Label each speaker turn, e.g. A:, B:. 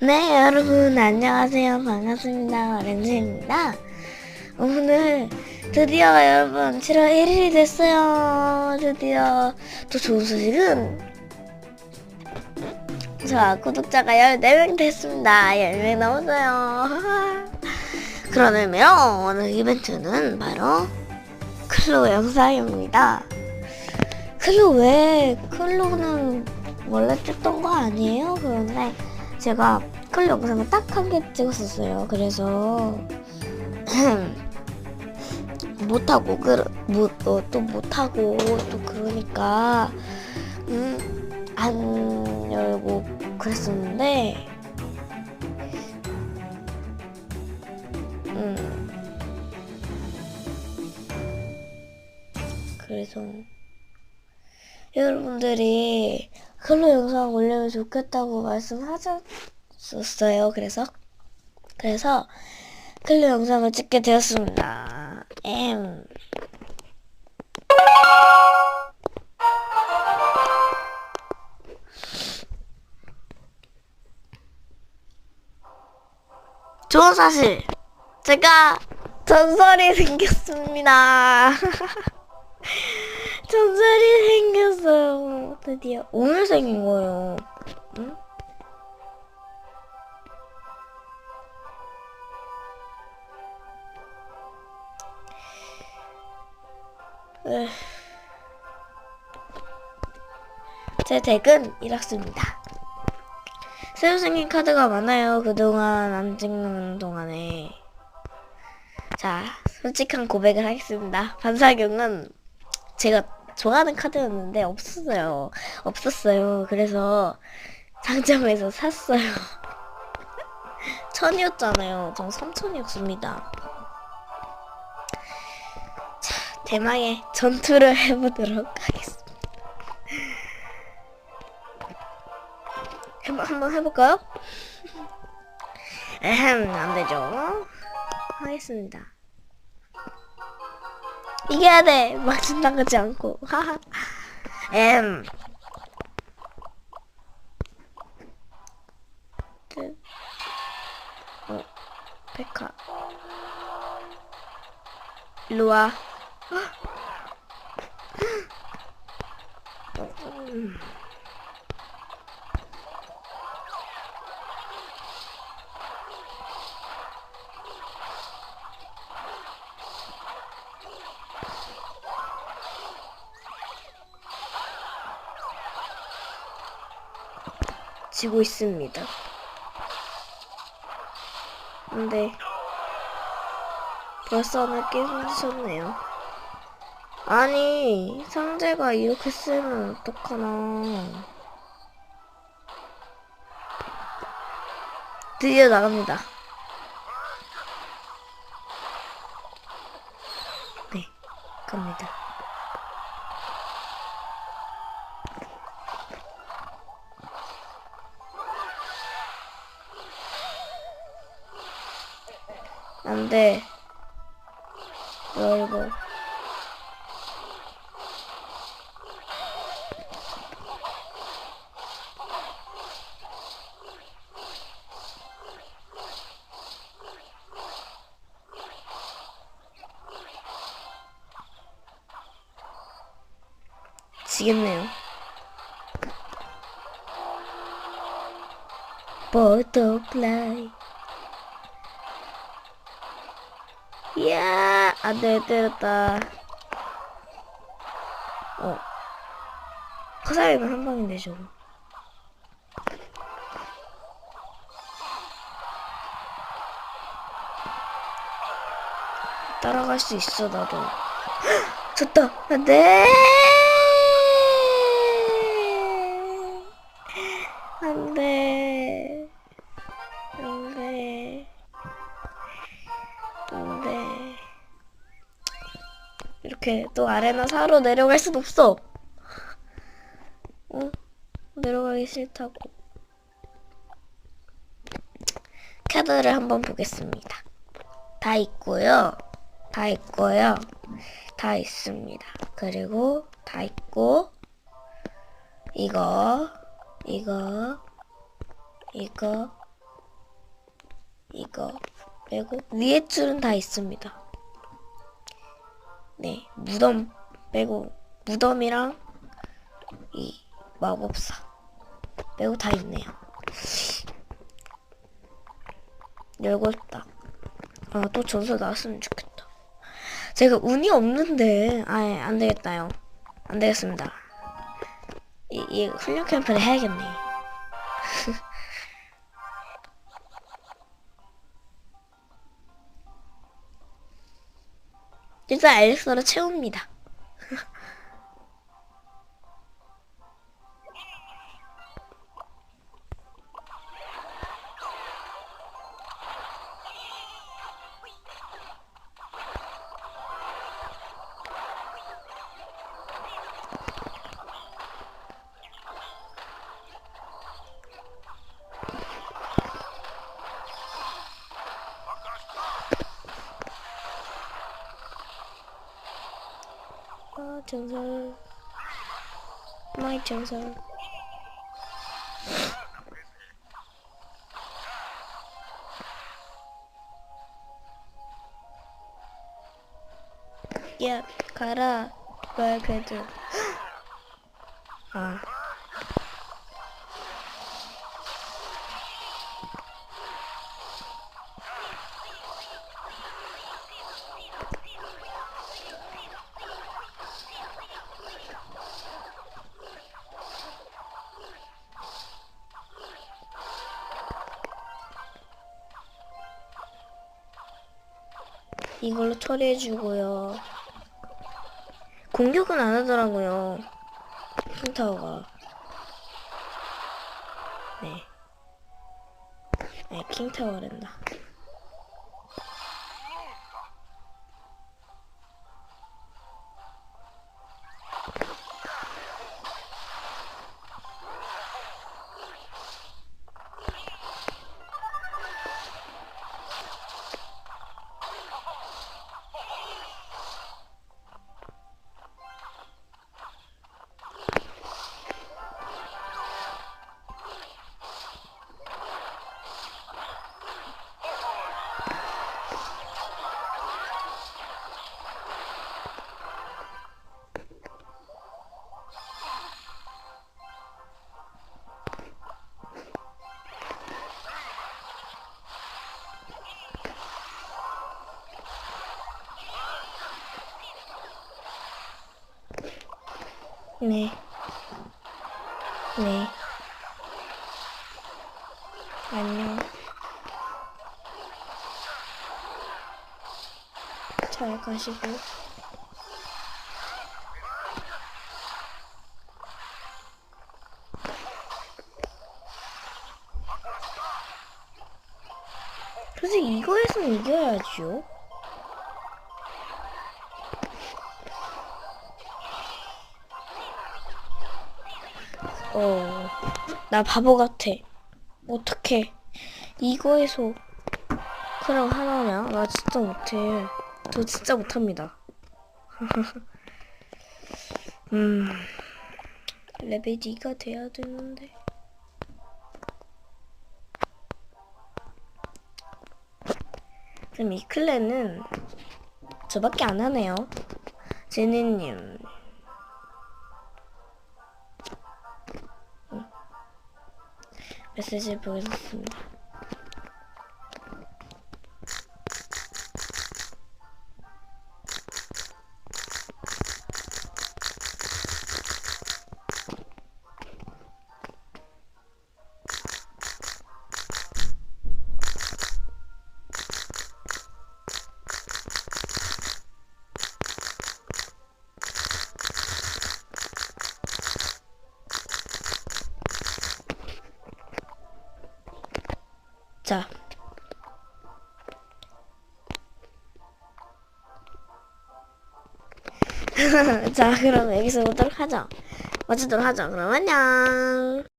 A: 네, 여러분 안녕하세요. 반갑습니다. 렌즈입니다. 오늘 드디어 여러분 7월 1일이 됐어요. 드디어 또 좋은 소식은 자, 구독자가 14명 됐습니다. 10명 넘었어요. 그런 의미로 오늘 이벤트는 바로 클로 영상입니다. 클로 왜 클로는 원래 찍던 거 아니에요? 그런데 제가 클로 영상을 딱 한 개 찍었었어요. 그래서 못하고 그, 못, 어, 또 못하고 또 그러니까 음, 안 열고 그랬었는데 음, 그래서 여러분들이 클로 영상 올리면 좋겠다고 말씀하셨었어요. 그래서 그래서 클로 영상을 찍게 되었습니다. 엠. 좋은 사실 제가 전설이 생겼습니다. 전설이 생겼어요. 드디어 오늘 생긴 거예요. 응? 제 덱은 이렇습니다. 새로 생긴 카드가 많아요. 그동안 안 찍는 동안에. 자, 솔직한 고백을 하겠습니다. 반사경은 제가 좋아하는 카드였는데 없었어요. 없었어요. 그래서 상점에서 샀어요. 천이었잖아요. 전 삼천이었습니다. 자, 대망의 전투를 해보도록 하겠습니다. 해봐, 한번 해볼까요? 에헴, 안 되죠. 하겠습니다. 이겨야 돼. 막신 당하지 않고. 하하. 엠. 그, 어, 백화. 일로 와. 음. 지고 있습니다. 근데 벌써 하나 깨부셨네요. 아니 상자가 이렇게 쓰면 어떡하나. 드디어 나갑니다. 네, 갑니다. 안 돼. 넓어. 지겠네요. 버 이. 이야, 안 돼, 때렸다. 어. 화살이면 한 방인데, 저거. 따라갈 수 있어, 나도. 졌다! 안 돼! 이렇게 또 아레나 사로 내려갈 순 없어. 어? 내려가기 싫다고. 카드를 한번 보겠습니다. 다 있고요. 다 있고요. 다 있습니다. 그리고 다 있고 이거 이거 이거 이거 빼고 위에 줄은 다 있습니다. 네, 무덤 빼고 무덤이랑 이 마법사 빼고 다 있네요. 열고 있다. 아, 또 전설 나왔으면 좋겠다. 제가 운이 없는데, 아예 안 되겠다요. 안 되겠습니다. 이, 이 훈련 캠프를 해야겠네. 일단 엘릭서로 채웁니다. 아, 전설. 마이 전설. 이걸로 처리해주고요. 공격은 안 하더라고요. 킹타워가. 네. 네, 킹타워랜다. 네. 네. 안녕. 잘 가시고. 솔직히 이거에서는 이겨야지요. 어, 나 바보 같아. 어떡해. 이거에서 그럼 하나냐? 나 진짜 못해. 저 진짜 못합니다. 음, 레벨 D가 돼야 되는데. 그럼 이 클랜은 저밖에 안 하네요. 제니님, 메시 자, 그럼 여기서 오도록 하죠. 마치도록 하죠. 그럼 안녕.